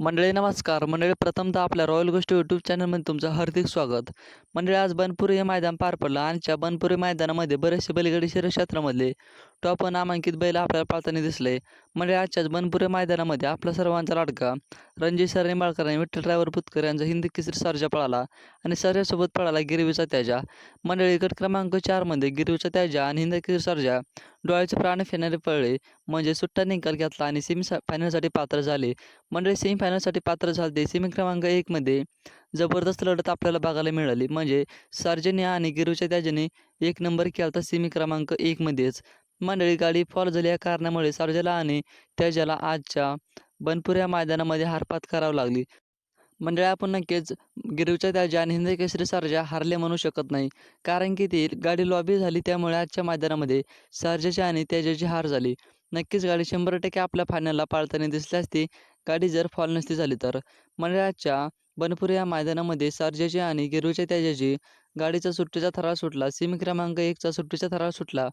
मंडळी नमस्कार. मंडळी प्रथमतः आपल्या रॉयल गोष्टी यूट्यूब चॅनलमध्ये तुमचं हार्दिक स्वागत. मंडळी आज बनपुरी हे मैदान पार पडलं आणि त्या बनपुरी मैदानामध्ये बरेचसे बैलगाडी शरीरक्षेत्रामधले टॉप नामांकित बैल आपल्याला पाळताना दिसले. मंडळी आजच्याच बनपुरी मैदानामध्ये आपला सर्वांचा लाडका रणजित सर निंबाळकर आणि विठ्ठल ड्रायव्हर पुतकर यांचा हिंदी केसरी सर्जा पळाला आणि सर्जासोबत पळाला गिरवीचा त्याजा. मंडळी गट क्रमांक चारमध्ये गिरवीचा त्याजा आणि हिंदी केसरी सर्जा. डोळ्याचे प्राण फेणारे पळले म्हणजे सुट्टा निकाल घेतला आणि सेमी फायनलसाठी पात्र झाले. म्हणजे मंडळी सेमीफायनलसाठी पात्र झाले सेमी क्रमांक एकमध्ये जबरदस्त लढत आपल्याला बघायला मिळाली. म्हणजे सर्जनी आणि गिरूच्या त्याच्याने एक नंबर केला तर सेमी क्रमांक एकमध्येच मंडळी गाडी फॉल झाली या कारणामुळे सर्जाला आणि त्याजाला आजच्या बनपुऱ्या मैदानामध्ये हारपात करावी लागली. मंडळी आपण नक्कीच गिरूच्या त्या आणि केसरी सर्जा हारले म्हणू शकत नाही. कारण की ती गाडी लॉबी झाली त्यामुळे आजच्या मैदानामध्ये सर्जाची आणि त्याजाची हार झाली. नक्कीच गाडी शंभर टक्के आपल्या फायनलला पाळताना दिसली असती. गाडी जर फॉल नसती झाली तर. मंडळाच्या बनपुरी या मैदानामध्ये सर्जाची आणि गिरूच्या त्याजाची गाडीचा सुट्टीचा थरार सुटला सेमी क्रमांक एकचा सुट्टीचा थरार सुटला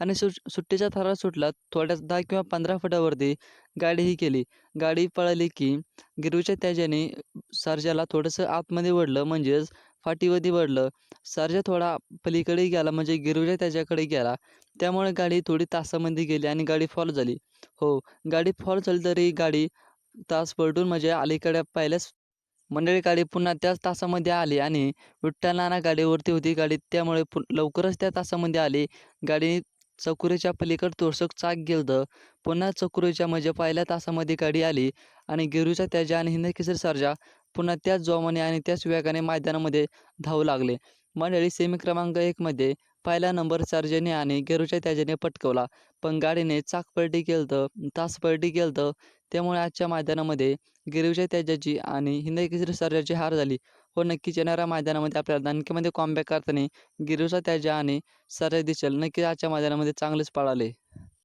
आणि सु सुट्टीचा थरार सुटला थोड्याच दहा किंवा पंधरा फुटावरती गाडी ही केली. गाडी पळाली की गिरूच्या त्याजाने सारजाला थोडंसं आतमध्ये वडलं म्हणजेच फाटीवधी वडलं सारजा थोडा पलीकडे गेला म्हणजे गिरूच्या त्याच्याकडे गेला. त्यामुळे गाडी थोडी तासामध्ये गेली आणि गाडी फॉल झाली. हो गाडी फॉल झाली तरी गाडी तास पलटून म्हणजे अलीकडे पहिल्याच मंडळी गाडी पुन्हा त्याच तासामध्ये आली आणि विठ्ठल नाना गाडीवरती होती. गाडी त्यामुळे पु लवकरच त्या तासामध्ये आली. गाडी चकुरीच्या पलीकडे तोरसक चाक गेलं पुन्हा चकुरीच्या म्हणजे पहिल्या तासामध्ये गाडी आली आणि गिरूच्या त्याच्या आणि हिंदकेसरी सरजा पुन्हा त्याच जोमाने आणि त्याच वेगाने मैदानामध्ये धावू लागले. मंडळी सेमी क्रमांक एकमध्ये पहिला नंबर सर्जने आणि गेरूच्या त्याजेने पटकवला. पण गाडीने चाक पलटी केलं तर तास पलटी केलं त्यामुळे आजच्या मैदानामध्ये गेरूच्या त्याजाची आणि हिंदकेसरी सर्जाची हार झाली. हो नक्कीच येणाऱ्या मैदानामध्ये आपल्याला दणकेमध्ये कॉम्बॅक करताना गिरीवचा त्याजा आणि सर्जा दिसेल. नक्कीच आजच्या मैदानामध्ये चांगलेच पळाले.